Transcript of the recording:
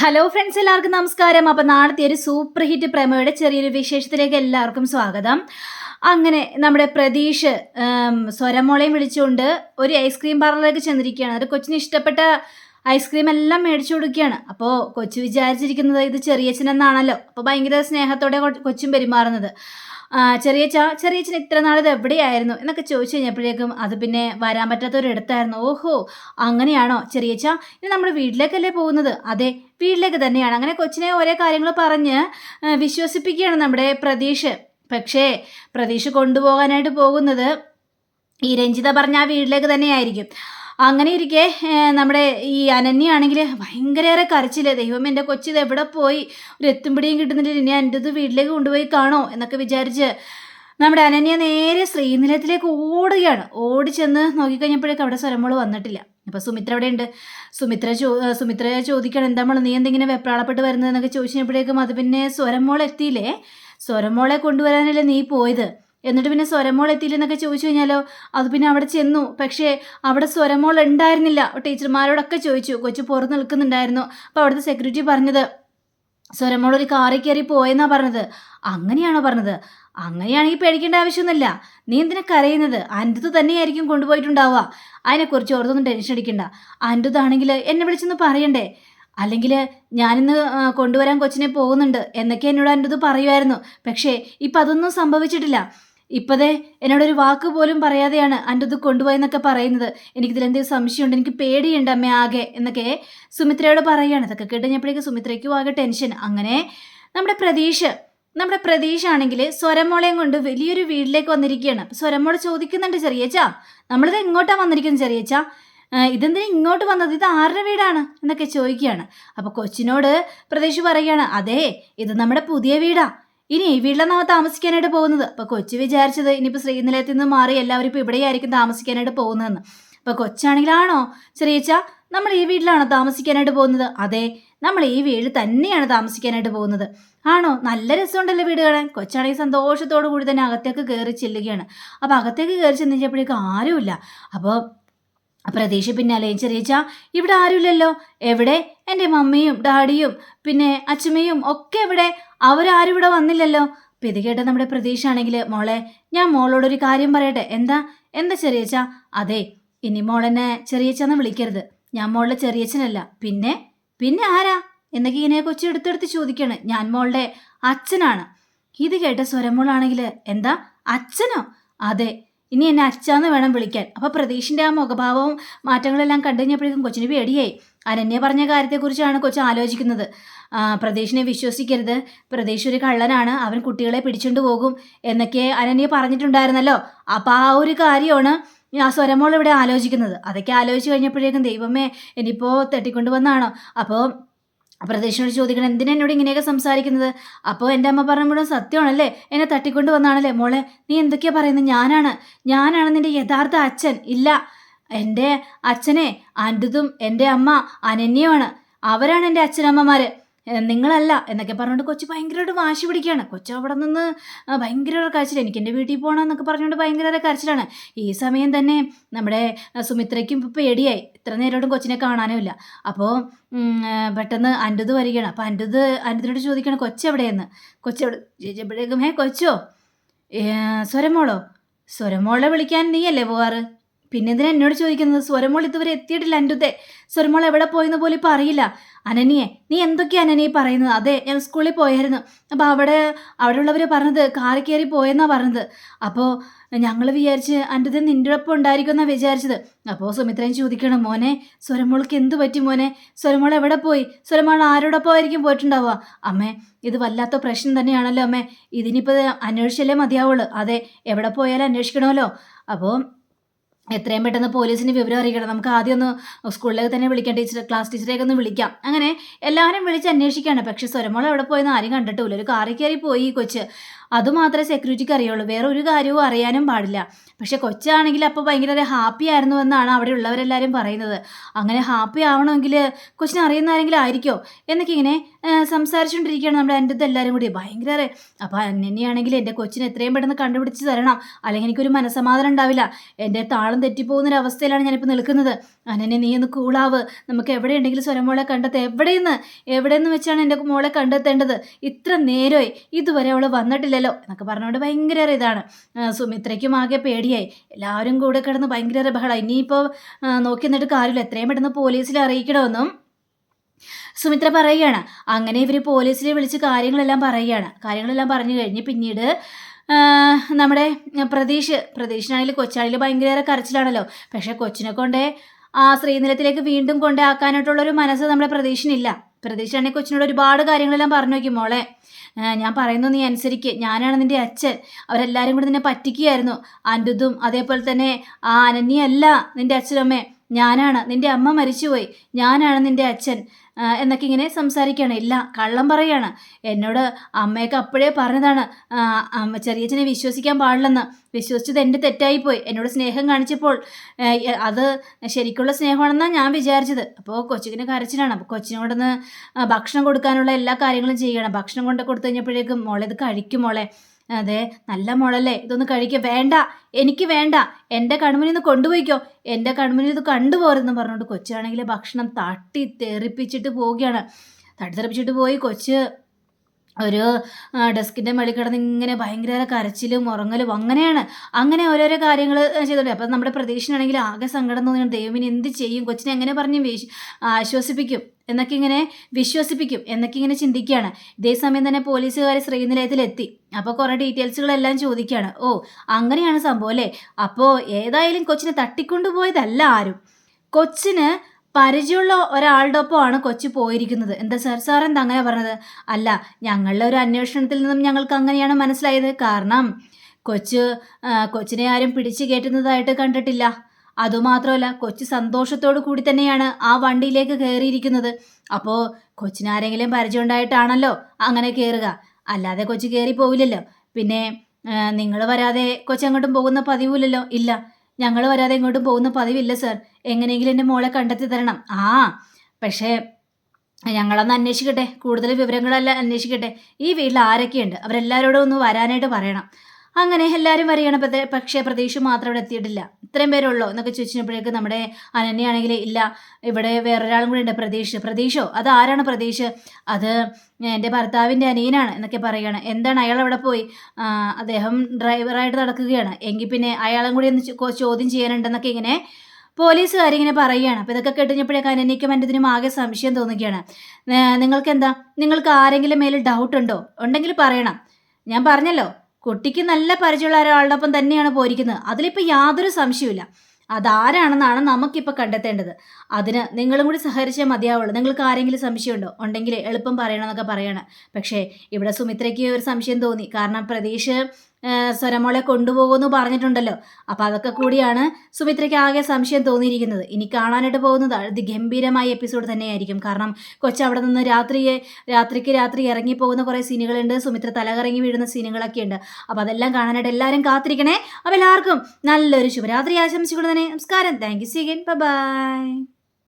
Hello friends എല്ലാവർക്കും നമസ്കാരം. അപ്പം നാളത്തെ ഒരു സൂപ്പർ ഹിറ്റ് പ്രേമയുടെ ചെറിയൊരു വിശേഷത്തിലേക്ക് എല്ലാവർക്കും സ്വാഗതം. അങ്ങനെ നമ്മുടെ പ്രതീഷ് സ്വരമോളയും വിളിച്ചുകൊണ്ട് ഒരു ഐസ്ക്രീം പാർലറിലേക്ക് ചെന്നിരിക്കുകയാണ്. അത് കൊച്ചിന് ഇഷ്ടപ്പെട്ട ഐസ്ക്രീം എല്ലാം മേടിച്ചു കൊടുക്കുകയാണ്. അപ്പോൾ കൊച്ചു വിചാരിച്ചിരിക്കുന്നത് ഇത് ചെറിയച്ഛൻ എന്നാണല്ലോ. അപ്പോൾ ഭയങ്കര സ്നേഹത്തോടെ കൊച്ചും പെരുമാറുന്നത്. ചെറിയച്ച ചെറിയച്ഛ ചെറിയച്ഛൻ ഇത്ര നാൾ ഇത് എവിടെയായിരുന്നു? എന്നൊക്കെ ചോദിച്ചു കഴിഞ്ഞപ്പോഴേക്കും അത് പിന്നെ വരാൻ പറ്റാത്തൊരിടത്തായിരുന്നു. ഓഹോ അങ്ങനെയാണോ? ചെറിയച്ഛ ഇനി നമ്മൾ വീട്ടിലേക്കല്ലേ പോകുന്നത്? അതെ വീട്ടിലേക്ക് തന്നെയാണ്. അങ്ങനെ കൊച്ചിനെ ഓരോ കാര്യങ്ങൾ പറഞ്ഞ് വിശ്വസിപ്പിക്കുകയാണ് നമ്മുടെ പ്രതീഷ്. പക്ഷേ പ്രതീഷ് കൊണ്ടുപോകാനായിട്ട് പോകുന്നത് ഈ രഞ്ജിത പറഞ്ഞ ആ വീട്ടിലേക്ക് തന്നെയായിരിക്കും. അങ്ങനെ ഇരിക്കെ നമ്മുടെ ഈ അനന്യാണെങ്കിൽ ഭയങ്കരേറെ കരച്ചില്ല ദൈവം എന്റെ കൊച്ചിത് എവിടെ പോയി? ഒരു എത്തും പിടിയും കിട്ടുന്നില്ല. ഇനി എന്റെ ഇത് വീട്ടിലേക്ക് കൊണ്ടുപോയി കാണോ എന്നൊക്കെ വിചാരിച്ച് നമ്മുടെ അനന്യ നേരെ ശ്രീനിലയത്തിലേക്ക് ഓടുകയാണ്. ഓടി ചെന്ന് നോക്കിക്കഴിഞ്ഞപ്പോഴേക്കും അവിടെ സ്വരമോൾ വന്നിട്ടില്ല. അപ്പോൾ സുമിത്ര അവിടെ ഉണ്ട് സുമിത്ര ചോ സുമിത്ര ചോദിക്കണം എന്താ മോൾ നീ എന്തെങ്കിലും വെപ്രാളപ്പെട്ട് വരുന്നത് എന്നൊക്കെ ചോദിച്ചപ്പോഴേക്കും അത് പിന്നെ സ്വരമോൾ എത്തിയില്ലേ? സ്വരമോളെ കൊണ്ടുവരാനല്ലേ നീ പോയത്? എന്നിട്ട് പിന്നെ സ്വരമോൾ എത്തിയില്ലെന്നൊക്കെ ചോദിച്ചു കഴിഞ്ഞാലോ? അത് പിന്നെ അവിടെ ചെന്നു. പക്ഷേ അവിടെ സ്വരമോൾ ഉണ്ടായിരുന്നില്ല. ടീച്ചർമാരോടൊക്കെ ചോദിച്ചു. കൊച്ചു പുറത്ത് നിൽക്കുന്നുണ്ടായിരുന്നു. അപ്പോൾ അവിടുത്തെ സെക്യൂരിറ്റി പറഞ്ഞത് സ്വരമോൾ ഒരു കാറി കയറി പോയെന്നാ പറഞ്ഞത്. അങ്ങനെയാണോ പറഞ്ഞത്? അങ്ങനെയാണെങ്കിൽ പേടിക്കേണ്ട ആവശ്യമൊന്നുമില്ല. നീ എന്തിനാ കരയുന്നത്? അന്റത് തന്നെയായിരിക്കും കൊണ്ടുപോയിട്ടുണ്ടാവുക. അതിനെക്കുറിച്ച് ഓർത്തൊന്നും ടെൻഷൻ അടിക്കണ്ട. അന്റതാണെങ്കിൽ എന്നെ വിളിച്ചൊന്ന് പറയണ്ടേ? അല്ലെങ്കിൽ ഞാനിന്ന് കൊണ്ടുവരാൻ കൊച്ചിനെ പോകുന്നുണ്ട്. എന്നൊക്കെ എന്നോട് അന്റത് പറയുമായിരുന്നു. പക്ഷേ ഇപ്പം അതൊന്നും സംഭവിച്ചിട്ടില്ല. ഇപ്പതേ എന്നോടൊരു വാക്ക് പോലും പറയാതെയാണ് അന്റത് കൊണ്ടുപോയെന്നൊക്കെ പറയുന്നത്. എനിക്കിതിൽ എന്തെങ്കിലും സംശയമുണ്ട് എനിക്ക് പേടിയുണ്ട് അമ്മ ആകെ എന്നൊക്കെ സുമിത്രയോട് പറയുകയാണ് ഇതൊക്കെ കേട്ടുകഴിഞ്ഞപ്പോഴേക്ക് സുമിത്രയ്ക്കും ആകെ ടെൻഷൻ. അങ്ങനെ നമ്മുടെ പ്രതീക്ഷ നമ്മുടെ പ്രതീക്ഷ ആണെങ്കിൽ സ്വരമോളയും കൊണ്ട് വലിയൊരു വീട്ടിലേക്ക് വന്നിരിക്കുകയാണ്. അപ്പോൾ സ്വരമോൾ ചോദിക്കുന്നുണ്ട് ചെറിയച്ചാ നമ്മളിത് എങ്ങോട്ടാണ് വന്നിരിക്കുന്നത് ചെറിയച്ചാ? ഇതെന്തിനാ ഇങ്ങോട്ട് വന്നത്? ഇത് ആരുടെ വീടാണ്? എന്നൊക്കെ ചോദിക്കുകയാണ്. അപ്പോൾ കൊച്ചിനോട് പ്രതീക്ഷ പറയുകയാണ് അതെ ഇത് നമ്മുടെ പുതിയ വീടാ. ഇനി വീട്ടിലാണ് നമ്മൾ താമസിക്കാനായിട്ട് പോകുന്നത്. അപ്പോൾ കൊച്ചു വിചാരിച്ചത് ഇനിയിപ്പോൾ ശ്രീനിലയത്തിൽ നിന്ന് മാറി എല്ലാവരും ഇപ്പോൾ ഇവിടെയായിരിക്കും താമസിക്കാനായിട്ട് പോകുന്നതെന്ന്. അപ്പോൾ കൊച്ചാണെങ്കിലാണോ ചെറിയച്ച നമ്മൾ ഈ വീട്ടിലാണോ താമസിക്കാനായിട്ട് പോകുന്നത്? അതെ നമ്മൾ ഈ വീട് തന്നെയാണ് താമസിക്കാനായിട്ട് പോകുന്നത്. ആണോ? നല്ല രസമുണ്ടല്ലോ വീട് കാണാൻ. കൊച്ചാണെങ്കിൽ സന്തോഷത്തോടു കൂടി തന്നെ അകത്തേക്ക് കയറി ചെല്ലുകയാണ്. അപ്പോൾ അകത്തേക്ക് കയറി ചെന്നപ്പോഴേക്കും ആരുമില്ല. അപ്പോൾ പ്രതീക്ഷ പിന്നാലെയും ചെറിയച്ച ഇവിടെ ആരുമില്ലല്ലോ? എവിടെ? എന്റെ മമ്മിയും ഡാഡിയും പിന്നെ അച്ഛമ്മയും ഒക്കെ എവിടെ? അവരാരും ഇവിടെ വന്നില്ലല്ലോ. അപ്പം ഇത് കേട്ട നമ്മുടെ പ്രതീക്ഷ ആണെങ്കിൽ മോളെ ഞാൻ മോളോടൊരു കാര്യം പറയട്ടെ. എന്താ? എന്താ ചെറിയച്ച? അതെ ഇനി മോളെന്നെ ചെറിയച്ചെന്ന് വിളിക്കരുത്. ഞാൻ മോളുടെ ചെറിയച്ചനല്ല പിന്നെ? പിന്നെ ആരാ? എന്നൊക്കെ ഇങ്ങനെ കൊച്ചു എടുത്തെടുത്ത് ചോദിക്കാണ്. ഞാൻ മോളുടെ അച്ഛനാണ്. ഇത് കേട്ട സ്വരമോളാണെങ്കിൽ എന്താ? അച്ഛനോ? അതെ ഇനി എന്നെ അച്ഛാന്ന് വേണം വിളിക്കാൻ. അപ്പോൾ പ്രതീഷിന്റെ ആ മുഖഭാവവും മാറ്റങ്ങളെല്ലാം കണ്ടു കഴിഞ്ഞപ്പോഴേക്കും കൊച്ചിന് പേടിയായി. അനന്യ പറഞ്ഞ കാര്യത്തെക്കുറിച്ചാണ് കൊച്ചു ആലോചിക്കുന്നത്. പ്രതീഷിനെ വിശ്വസിക്കരുത്. പ്രതീഷ് ഒരു കള്ളനാണ്. അവൻ കുട്ടികളെ പിടിച്ചുകൊണ്ട് പോകും എന്നൊക്കെ അനന്യ പറഞ്ഞിട്ടുണ്ടായിരുന്നല്ലോ. അപ്പോൾ ആ ഒരു കാര്യമാണ് ആ സ്വരമോൾ ഇവിടെ ആലോചിക്കുന്നത്. അതൊക്കെ ആലോചിച്ച് കഴിഞ്ഞപ്പോഴേക്കും ദൈവമേ ഇനിയിപ്പോൾ തട്ടിക്കൊണ്ടുവന്നാണോ? അപ്പോൾ പ്രതീക്ഷയോട് ചോദിക്കണം എന്തിനാ എന്നോട് ഇങ്ങനെയൊക്കെ സംസാരിക്കുന്നത്? അപ്പോൾ എന്റെ അമ്മ പറഞ്ഞ മുഴുവൻ സത്യമാണല്ലേ? എന്നെ തട്ടിക്കൊണ്ട് വന്നാണല്ലേ? മോളെ നീ എന്തൊക്കെയാ പറയുന്നത്? ഞാനാണ്. ഞാനാണ് നിന്റെ യഥാർത്ഥ അച്ഛൻ. ഇല്ല. എന്റെ അച്ഛനെ അന്റതും എന്റെ അമ്മ അനന്യമാണ് അവരാണ് എന്റെ അച്ഛനമ്മമാർ നിങ്ങളല്ല എന്നൊക്കെ പറഞ്ഞുകൊണ്ട് കൊച്ചു ഭയങ്കരമായിട്ട് വാശി പിടിക്കുകയാണ്. കൊച്ചു അവിടെ നിന്ന് ഭയങ്കര കരച്ചിൽ എനിക്ക് എന്റെ വീട്ടിൽ പോകണം എന്നൊക്കെ പറഞ്ഞുകൊണ്ട് ഭയങ്കര കരച്ചിലാണ്. ഈ സമയം തന്നെ നമ്മുടെ സുമിത്രയ്ക്കും പേടിയായി. ഇത്ര നേരമായിട്ടും കൊച്ചിനെ കാണാനും ഇല്ല. അപ്പോൾ പെട്ടെന്ന് അന്റത് വരികയാണ്. അപ്പോൾ അന്റത് അന്റതിനോട് ചോദിക്കണം കൊച്ചെവിടെയെന്ന് കൊച്ചെവിടെ ചോദിച്ചപ്പോഴേക്കും ഹേ കൊച്ചോ? സ്വരമോളോ? സ്വരമോളെ വിളിക്കാൻ നീയല്ലേ പോവാറ് പിന്നെ ഇതിന് എന്നോട് ചോദിക്കുന്നത്? സ്വരമോൾ ഇതുവരെ എത്തിയിട്ടില്ല അന്റത്തെ സ്വരമോൾ എവിടെ പോയെന്ന് പോലും ഇപ്പം അറിയില്ല. അനനിയെ നീ എന്തൊക്കെയാ അനനിയെ പറയുന്നത്? അതെ ഞാൻ സ്കൂളിൽ പോയായിരുന്നു. അപ്പോൾ അവിടെ അവിടെ അവിടെയുള്ളവർ പറഞ്ഞത് കാറി കയറി പോയെന്നാണ് പറഞ്ഞത്. അപ്പോൾ ഞങ്ങൾ വിചാരിച്ച് അന്റത് നിന്റെ ഒപ്പം ഉണ്ടായിരിക്കും എന്നാണ് വിചാരിച്ചത്. അപ്പോൾ സുമിത്രൻ ചോദിക്കണം മോനെ സ്വരമോൾക്ക് എന്ത് പറ്റി മോനെ? സ്വരമോൾ എവിടെ പോയി? സ്വരമോൾ ആരോടൊപ്പം ആയിരിക്കും പോയിട്ടുണ്ടാവുക? അമ്മേ ഇത് വല്ലാത്ത പ്രശ്നം തന്നെയാണല്ലോ അമ്മേ. ഇതിനിപ്പോൾ അന്വേഷിച്ചല്ലേ മതിയാവുള്ളൂ. അതെ എവിടെ പോയാലും അന്വേഷിക്കണമല്ലോ. അപ്പോൾ എത്രയും പെട്ടെന്ന് പോലീസിന് വിവരം അറിയിക്കണം. നമുക്ക് ആദ്യം ഒന്ന് സ്കൂളിലേക്ക് തന്നെ വിളിക്കാം ടീച്ചർ ക്ലാസ് ടീച്ചറേക്ക് ഒന്ന് വിളിക്കാം. അങ്ങനെ എല്ലാവരും വിളിച്ച് അന്വേഷിക്കുകയാണ്. പക്ഷെ സ്വരമോൾ എവിടെ പോയെന്ന് ആരും കണ്ടിട്ടില്ല. ഒരു കാറിൽ കയറി പോയി കൊച്ച്. അതുമാത്രമേ സെക്യൂരിറ്റിക്ക് അറിയുള്ളൂ. വേറെ ഒരു കാര്യവും അറിയാനും പാടില്ല. പക്ഷെ കൊച്ചാണെങ്കിൽ അപ്പോൾ ഭയങ്കര ഹാപ്പി ആയിരുന്നു എന്നാണ് അവിടെ ഉള്ളവരെല്ലാവരും പറയുന്നത്. അങ്ങനെ ഹാപ്പി ആവണമെങ്കിൽ കൊച്ചിനെ അറിയുന്ന ആരെങ്കിലും ആയിരിക്കോ? എന്നൊക്കെ ഇങ്ങനെ സംസാരിച്ചുകൊണ്ടിരിക്കുകയാണ് നമ്മുടെ എന്റെ അടുത്ത് എല്ലാവരും കൂടി. ഭയങ്കര അപ്പോൾ എന്നെയാണെങ്കിൽ എന്റെ കൊച്ചിനെ എത്രയും പെട്ടെന്ന് കണ്ടുപിടിച്ച് തരണം. അല്ലെങ്കിൽ എനിക്കൊരു മനസ്സമാധാനം ഉണ്ടാവില്ല. എന്റെ താളം തെറ്റിപ്പോകുന്നൊരവസ്ഥയിലാണ് ഞാനിപ്പോൾ നിൽക്കുന്നത്. അനന്നെ നീ ഒന്ന് കൂളാവ് നമുക്ക് എവിടെ ഉണ്ടെങ്കിലും സ്വരമോളെ കണ്ടെത്ത. എവിടെയെന്ന്? എവിടെയെന്ന് വെച്ചാണ് എന്റെ മോളെ കണ്ടെത്തേണ്ടത്? ഇത്ര നേരമായി. ഇതുവരെ അവൾ വന്നിട്ടില്ലല്ലോ എന്നൊക്കെ പറഞ്ഞുകൊണ്ട് ഭയങ്കര ഇതാണ്. സുമിത്രയ്ക്കും ആകെ പേടിയായി. എല്ലാവരും കൂടെ കിടന്ന് ഭയങ്കര ബഹളം ഇനിയിപ്പോൾ നോക്കി നിന്നിട്ട് കാര്യമില്ല. എത്രയും പെട്ടെന്ന് പോലീസിൽ അറിയിക്കണമെന്നും സുമിത്ര പറയുകയാണ്. അങ്ങനെ ഇവർ പോലീസിൽ വിളിച്ച് കാര്യങ്ങളെല്ലാം പറയുകയാണ്. കാര്യങ്ങളെല്ലാം പറഞ്ഞു കഴിഞ്ഞ് പിന്നീട് നമ്മുടെ പ്രതീഷ് പ്രതീഷിനാണെങ്കിൽ കൊച്ചാണെങ്കിൽ ഭയങ്കര കരച്ചിലാണല്ലോ. പക്ഷേ കൊച്ചിനെ കൊണ്ടേ ആ ശ്രീനിലത്തിലേക്ക് വീണ്ടും കൊണ്ടാക്കാനായിട്ടുള്ളൊരു മനസ്സ് നമ്മുടെ പ്രതീക്ഷിനില്ല പ്രതീക്ഷയാണെങ്കിൽ കൊച്ചിനോട് ഒരുപാട് കാര്യങ്ങളെല്ലാം പറഞ്ഞു നോക്കി മോളെ. ഞാൻ പറയുന്നു നീ അനുസരിക്ക്. ഞാനാണ് നിന്റെ അച്ഛൻ. അവരെല്ലാവരും കൂടി നിന്നെ പറ്റിക്കുകയായിരുന്നു. അൻഡുതും അതേപോലെ തന്നെ ആ അനന്യല്ല നിന്റെ അച്ഛനമ്മേ. ഞാനാണ്. നിന്റെ അമ്മ മരിച്ചുപോയി. ഞാനാണ് നിന്റെ അച്ഛൻ. എന്നൊക്കെ ഇങ്ങനെ സംസാരിക്കുകയാണ്. ഇല്ല കള്ളം പറയാണ്. എന്നോട് അമ്മയൊക്കെ അപ്പോഴേ പറഞ്ഞതാണ്. ചെറിയച്ഛനെ വിശ്വസിക്കാൻ പാടില്ലെന്ന്. വിശ്വസിച്ചത് എന്റെ തെറ്റായിപ്പോയി. എന്നോട് സ്നേഹം കാണിച്ചപ്പോൾ അത് ശരിക്കുള്ള സ്നേഹമാണെന്നാണ് ഞാൻ വിചാരിച്ചത്. അപ്പോൾ കൊച്ചിന് കരച്ചിലാണ്. അപ്പോൾ കൊച്ചിനോടൊന്ന് ഭക്ഷണം കൊടുക്കാനുള്ള എല്ലാ കാര്യങ്ങളും ചെയ്യണം. ഭക്ഷണം കൊണ്ട് കൊടുത്തു കഴിഞ്ഞപ്പോഴേക്കും മോളെ ഇത് കഴിക്കും മോളെ. അതെ നല്ല മുളല്ലേ? ഇതൊന്ന് കഴിക്കുക വേണ്ട. എനിക്ക് വേണ്ട. എന്റെ കൺമുനിൽ നിന്ന് കൊണ്ടുപോയിക്കോ. എന്റെ കൺമുനിൽ ഇത് കണ്ടുപോരെന്ന് പറഞ്ഞുകൊണ്ട് കൊച്ചാണെങ്കിൽ ഭക്ഷണം തട്ടി തെറിപ്പിച്ചിട്ട് പോവുകയാണ്. തട്ടി തെറിപ്പിച്ചിട്ട് പോയി കൊച്ച് ഒരു ഡെസ്കിന്റെ മേളിൽ കിടന്ന് ഇങ്ങനെ ഭയങ്കര കരച്ചിലും ഉറങ്ങലും അങ്ങനെയാണ്. അങ്ങനെ ഓരോരോ കാര്യങ്ങൾ ചെയ്തോണ്ട് അപ്പം നമ്മുടെ പ്രതീക്ഷനാണെങ്കിൽ ആകെ സങ്കടം തോന്നിയാണ്. ദൈവമിന് എന്ത് ചെയ്യും? കൊച്ചിനെ എങ്ങനെ പറഞ്ഞ് ആശ്വസിപ്പിക്കും. എന്നൊക്കെ ഇങ്ങനെ വിശ്വസിപ്പിക്കും എന്നൊക്കെ ഇങ്ങനെ ചിന്തിക്കുകയാണ്. ഇതേ സമയം തന്നെ പോലീസുകാർ ശ്രീനിലയത്തിലെത്തി. അപ്പോൾ കുറേ ഡീറ്റെയിൽസുകളെല്ലാം ചോദിക്കുകയാണ്. ഓ അങ്ങനെയാണ് സംഭവം അല്ലേ? അപ്പോൾ ഏതായാലും കൊച്ചിനെ തട്ടിക്കൊണ്ടുപോയതല്ല ആരും. കൊച്ചിന് പരിചയമുള്ള ഒരാളുടെ ഒപ്പമാണ് കൊച്ചു പോയിരിക്കുന്നത്. എന്താ സാർ? സാർ എന്താ അങ്ങനെ പറഞ്ഞത്? അല്ല ഞങ്ങളുടെ ഒരു അന്വേഷണത്തിൽ നിന്നും ഞങ്ങൾക്ക് അങ്ങനെയാണ് മനസ്സിലായത്. കാരണം കൊച്ച് കൊച്ചിനെ ആരും പിടിച്ചു കയറ്റുന്നതായിട്ട് കണ്ടിട്ടില്ല. അതുമാത്രമല്ല കൊച്ചു സന്തോഷത്തോടു കൂടി തന്നെയാണ് ആ വണ്ടിയിലേക്ക് കയറിയിരിക്കുന്നത്. അപ്പോൾ കൊച്ചിനാരെങ്കിലും പരിചയം ഉണ്ടായിട്ടാണല്ലോ അങ്ങനെ കയറുക. അല്ലാതെ കൊച്ചു കയറി പോവില്ലല്ലോ. പിന്നെ നിങ്ങൾ വരാതെ കൊച്ചങ്ങോട്ടും പോകുന്ന പതിവില്ലല്ലോ? ഇല്ല. ഞങ്ങൾ വരാതെ ഇങ്ങോട്ടും പോകുന്ന പതിവില്ല സർ. എങ്ങനെയെങ്കിലും എന്റെ മോളെ കണ്ടെത്തി തരണം. ആ പക്ഷേ ഞങ്ങളൊന്ന് അന്വേഷിക്കട്ടെ. കൂടുതൽ വിവരങ്ങളെല്ലാം അന്വേഷിക്കട്ടെ. ഈ വീട്ടിൽ ആരൊക്കെയുണ്ട്? അവരെല്ലാവരോടും ഒന്ന് വരാനായിട്ട് പറയണം. അങ്ങനെ എല്ലാവരും വരികയാണ് പക്ഷേ പ്രതീക്ഷ മാത്രം ഇവിടെ എത്തിയിട്ടില്ല. ഇത്രയും പേരുള്ളൂ എന്നൊക്കെ ചോദിച്ചപ്പോഴേക്ക് നമ്മുടെ അനന്യാണെങ്കിൽ ഇല്ല. ഇവിടെ വേറൊരാളും കൂടി ഉണ്ട് പ്രതീക്ഷ പ്രതീക്ഷോ അത് ആരാണ് പ്രതീക്ഷ അത് എന്റെ ഭർത്താവിന്റെ അനിയനാണ് എന്നൊക്കെ പറയുകയാണ്. എന്താണ് അയാൾ അവിടെ പോയി? അദ്ദേഹം ഡ്രൈവറായിട്ട് നടക്കുകയാണ്. എങ്കിൽ പിന്നെ അയാളും കൂടി ഒന്ന് ചോദ്യം ചെയ്യാനുണ്ടെന്നൊക്കെ ഇങ്ങനെ പോലീസുകാരിങ്ങനെ പറയുകയാണ്. അപ്പോൾ ഇതൊക്കെ കെട്ടിഞ്ഞപ്പോഴേക്ക് അനന്യയ്ക്കും എന്റെ ഇതിനും ആകെ സംശയം തോന്നുകയാണ്. നിങ്ങൾക്ക് എന്താ നിങ്ങൾക്ക് ആരെങ്കിലും മേലിൽ ഡൗട്ട് ഉണ്ടോ? ഉണ്ടെങ്കിൽ പറയണം. ഞാൻ പറഞ്ഞല്ലോ. കുട്ടിക്ക് നല്ല പരിചയമുള്ള ഒരാളുടെ ഒപ്പം തന്നെയാണ് പോയിരിക്കുന്നത്. അതിലിപ്പോൾ യാതൊരു സംശയമില്ല അതാരാണെന്നാണ് നമുക്കിപ്പോൾ കണ്ടെത്തേണ്ടത്. അതിന് നിങ്ങളും കൂടി സഹകരിച്ചേ മതിയാവുള്ളൂ. നിങ്ങൾക്ക് ആരെങ്കിലും സംശയമുണ്ടോ? ഉണ്ടെങ്കിൽ എളുപ്പം പറയണമെന്നൊക്കെ പറയണം. പക്ഷേ ഇവിടെ സുമിത്രയ്ക്ക് ഒരു സംശയം തോന്നി. കാരണം പ്രതീക്ഷ സ്വരമോളെ കൊണ്ടുപോകുമെന്ന് പറഞ്ഞിട്ടുണ്ടല്ലോ. അപ്പോൾ അതൊക്കെ കൂടിയാണ് സുമിത്രയ്ക്ക് ആകെ സംശയം തോന്നിയിരിക്കുന്നത്. ഇനി കാണാനായിട്ട് പോകുന്നത് അതിഗംഭീരമായ എപ്പിസോഡ് തന്നെയായിരിക്കും. കാരണം കൊച്ചു അവിടെ നിന്ന് രാത്രിയെ രാത്രിക്ക് രാത്രി ഇറങ്ങി പോകുന്ന കുറേ സീനുകളുണ്ട്. സുമിത്ര തലകറങ്ങി വീഴുന്ന സീനുകളൊക്കെ ഉണ്ട് അപ്പോൾ അതെല്ലാം കാണാനായിട്ട് എല്ലാവരും കാത്തിരിക്കണേ. അപ്പോൾ എല്ലാവർക്കും നല്ലൊരു ശുഭരാത്രി ആശംസിക്കുന്നു തന്നെ. നമസ്കാരം. Thank you സീഗൻ by